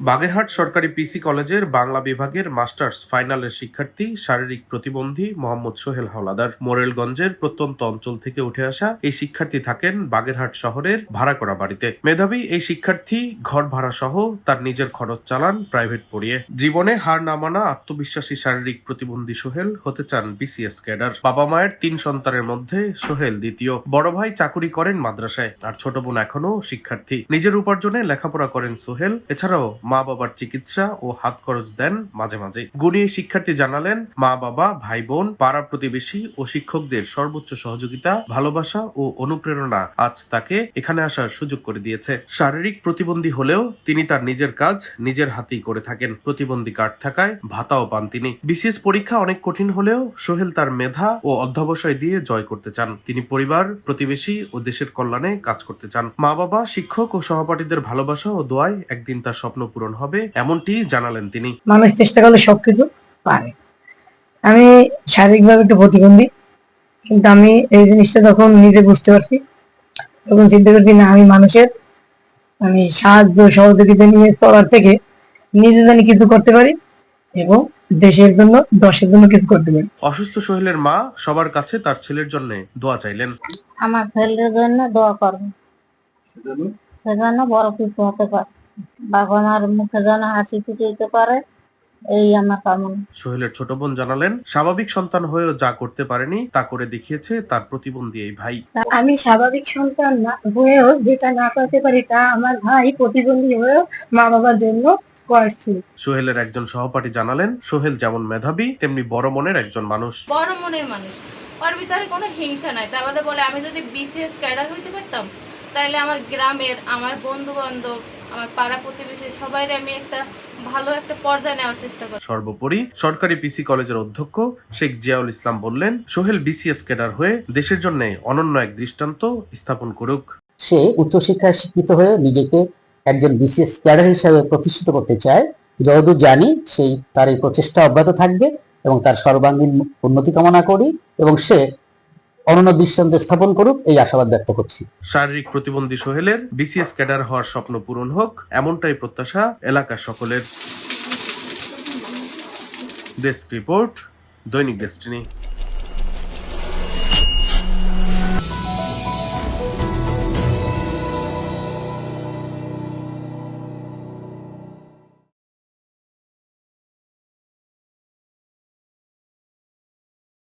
বাগেরহাট সরকারি পিসি কলেজের বাংলা বিভাগের মাস্টার্স ফাইনালের শিক্ষার্থী, শারীরিক প্রতিবন্ধী মোহাম্মদ সোহেল হাওলাদার। মোরেলগঞ্জের প্রত্যন্ত অঞ্চল থেকে উঠে আসা এই শিক্ষার্থী থাকেন বাগেরহাট শহরের ভাড়া করা বাড়িতে। মেধাবী এই শিক্ষার্থী ঘর ভাড়া সহ তার নিজের খরচ চালান প্রাইভেট পড়িয়ে। জীবনে হার না মানা আত্মবিশ্বাসী শারীরিক প্রতিবন্ধী সোহেল হতে চান বিসিএস ক্যাডার। বাবা মায়ের তিন সন্তানের মধ্যে সোহেল দ্বিতীয়। বড় ভাই চাকুরি করেন মাদ্রাসায়। আর ছোট বোন এখনও শিক্ষার্থী। নিজের উপার্জনে লেখাপড়া করেন সোহেল। এছাড়াও মা বাবার চিকিৎসা ও হাত খরচ দেন মাঝে মাঝে গুণী শিক্ষার্থী জানালেন মা বাবা ভাই বোন পাড়া প্রতিবেশী ও শিক্ষকদের সর্বোচ্চ সহযোগিতা, ভালোবাসা ও অনুপ্রেরণা আজ তাকে এখানে আসার সুযোগ করে দিয়েছে। শারীরিক প্রতিবন্ধী হলেও তিনি তার নিজের কাজ নিজের হাতেই করে থাকেন। প্রতিবন্ধী কার্ড থাকায় ভাতাও পান তিনি। বিসিএস পরীক্ষা অনেক কঠিন হলেও সোহেল তার মেধা ও অধ্যবসায় দিয়ে জয় করতে চান। তিনি পরিবার, প্রতিবেশী ও দেশের কল্যাণে কাজ করতে চান। মা বাবা শিক্ষক ও সহপাঠীদের ভালোবাসা ও দোয়ায় একদিন তার স্বপ্ন পূরণ হবে এমনটি জানালেন তিনি। মানুষ চেষ্টা করলে সবকিছু পারে। আমি শারীরিকভাবে একটু প্রতিবন্ধী কিন্তু আমি এই জিনিসটা যখন নিজে বুঝতে পারছি তখন চিন্তা করছি না আমি মানুষের আমি সাহায্য সহযোগিতা নিয়ে চলার থেকে নিজে জানি কিছু করতে পারি এবং দেশের জন্য দশের জন্য কিছু করতে পারি। অসুস্থ সোহেলের মা সবার কাছে তার ছেলের জন্য দোয়া চাইলেন। আমার ছেলের জন্য দোয়া করব সেজন্য বড় কিছু হতে পারে। বাবা মার মুখে যেন হাসি ফুটিতে পারে এই আমার কামনা। সোহেলের ছোট বোন জানালেন স্বাভাবিক সন্তান হয়েও যা করতে পারেনি তা করে দেখিয়েছে তার প্রতিবন্ধী এই ভাই। আমি স্বাভাবিক সন্তান না হয়েও যেটা না করতে পারি তা আমার ভাই প্রতিবন্ধী হয়েও মা বাবার জন্য করছে। সোহেলের একজন সহপাঠী জানালেন সোহেল যেমন মেধাবী তেমনি বড় মনের একজন মানুষ। বড় মনের মানুষ। ওর ভিতরে কোনো হিংসা নাই। তার মধ্যে বলে আমি যদি বিসিএস ক্যাডার হইতে পারতাম তাহলে আমার গ্রামের আমার বন্ধু বান্ধব আমার পাড়া প্রতিবেশী সবাই আমি একটা ভালো একটা পর্যায়ে নেওয়ার চেষ্টা করি। সর্বোপরি সরকারি পিসি কলেজের অধ্যক্ষ শেখ জিয়াউল ইসলাম বললেন সোহেল বিসিএস ক্যাডার হয়ে দেশের জন্য অনন্য এক দৃষ্টান্ত স্থাপন করুক। সে উচ্চশিক্ষায় শিক্ষিত হয়ে নিজেকে একজন বিসিএস ক্যাডার হিসাবে প্রতিষ্ঠিত করতে চায়। যতদূর জানি সেই তার এই প্রচেষ্টা অব্যাহত থাকবে এবং তার সর্বাঙ্গীন উন্নতি কামনা করি এবং সে অনন্য দৃষ্টান্ত স্থাপন করুক, এই আশাবাদ ব্যক্ত করছি। শারীরিক প্রতিবন্ধী সোহেলের বিসিএস ক্যাডার হওয়ার স্বপ্ন পূরণ হোক, এমনটাই প্রত্যাশা এলাকার সকলের। ডেস্ক রিপোর্ট, দৈনিক ডেস্টিনি।